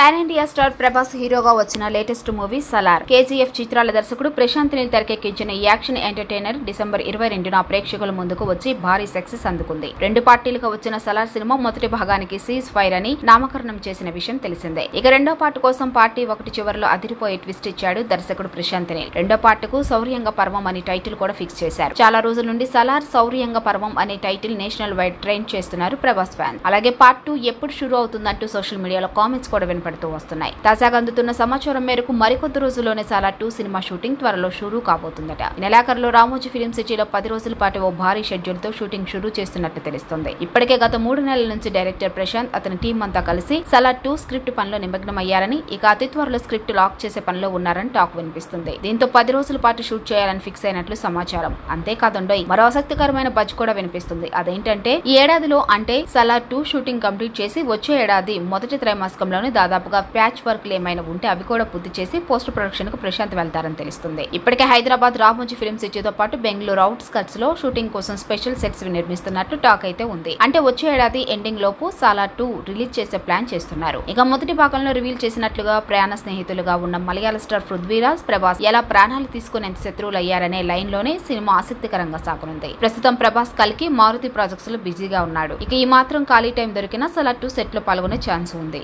Pan India star Prabhas హీరోగా వచ్చిన latest movie Salaar. KGF చిత్రాల దర్శకుడు ప్రశాంత్ నీల్ తెరకెక్కించిన ఈ యాక్షన్ ఎంటర్టైనర్ డిసెంబర్ ఇరవై రెండున ప్రేక్షకుల ముందుకు వచ్చి భారీ సక్సెస్ అందుకుంది. రెండు పార్టీలుగా వచ్చిన సలార్ సినిమా మొదటి భాగానికి సీజ్ ఫైర్ అని నామకరణం చేసిన విషయం తెలిసిందే. ఇక రెండో పార్ట్ కోసం పార్టీ ఒకటి చివరిలో అదిరిపోయే ట్విస్ట్ ఇచ్చాడు దర్శకుడు ప్రశాంత్ నీల్ రెండో పార్ట్కు శౌర్యంగ పర్వం అనే టైటిల్ కూడా ఫిక్స్ చేశారు. చాలా రోజుల నుండి సలార్ శౌర్యంగ పర్వం అనే టైటిల్ నేషనల్ వైడ్ ట్రైన్ చేస్తున్నారు ప్రభాస్ ఫ్యాన్ అలాగే పార్ట్ టూ ఎప్పుడు షురూ అవుతుందంటూ సోషల్ మీడియాలో కామెంట్స్ కూడా వినపడుతూ వస్తున్నాయి. తాజాగా అందుతున్న సమాచారం మేరకు మరికొద్ది రోజుల్లోనే చాలా టూ సినిమా షూటింగ్ త్వరలో షురూ కాబోతుందట. నెలాఖరులో రామోజీ ఫిలిం సిటీలో పది రోజుల పాటు ఓ భారీ షెడ్యూల్తో షూటింగ్ షురూ చేస్తున్నట్టు తెలుస్తుంది. ఇప్పటికే గత మూడు నెలల నుంచి డైరెక్టర్ ప్రశాంత్ అతని టీం అంతా కలిసి సలా టూ స్క్రిప్ట్ పనిలో నిమగ్నమయ్యారని ఇక అతి త్వరలో స్క్రిప్ట్ లాక్ చేసే పనిలో ఉన్నారని టాక్ వినిపిస్తుంది. దీంతో పది రోజుల పాటు షూట్ చేయాలని ఫిక్స్ అయినట్లు సమాచారం. అంతేకాదండోయ్ మరో ఆసక్తికరమైన బజ్ కూడా వినిపిస్తుంది. అదేంటంటే ఈ ఏడాదిలో అంటే సలా టూ షూటింగ్ కంప్లీట్ చేసి వచ్చే ఏడాది మొదటి త్రైమాసికంలోనే దాదాపుగా ప్యాచ్ వర్క్లు ఏమైనా ఉంటే అవి కూడా పూర్తి చేసి పోస్ట్ ప్రొడక్షన్కు ప్రశాంత్ వెళ్తారని తెలుస్తుంది. ఇప్పటికే హైదరాబాద్ రామోజీ ఫిల్మ్ సిటీతో పాటు బెంగళూరు అవుట్స్కట్స్లో షూటింగ్ కోసం స్పెషల్ సెట్స్ నిర్మిస్తున్నట్టు టాక్ అయితే ఉంది. అంటే వచ్చే ఏడాది ఎండింగ్ లోపు సాలా టూ రిలీజ్ చేసే ప్లాన్ చేస్తున్నారు. ఇక మొదటి భాగంలో రివీల్ చేసినట్లుగా ప్రయాణ స్నేహితులుగా ఉన్న మలయాళ స్టార్ పృథ్వీరాజ్ ప్రభాస్ ఎలా ప్రాణాలు తీసుకునేంత శత్రువులు అయ్యారనే లైన్లోనే సినిమా ఆసక్తికరంగా సాగనుంది. ప్రస్తుతం ప్రభాస్ కలికి మారుతి ప్రాజెక్ట్స్లో బిజీగా ఉన్నాడు. ఇక ఈ మాత్రం ఖాళీ టైం దొరికినా సలా టూ సెట్లో పాల్గొనే ఛాన్స్ ఉంది.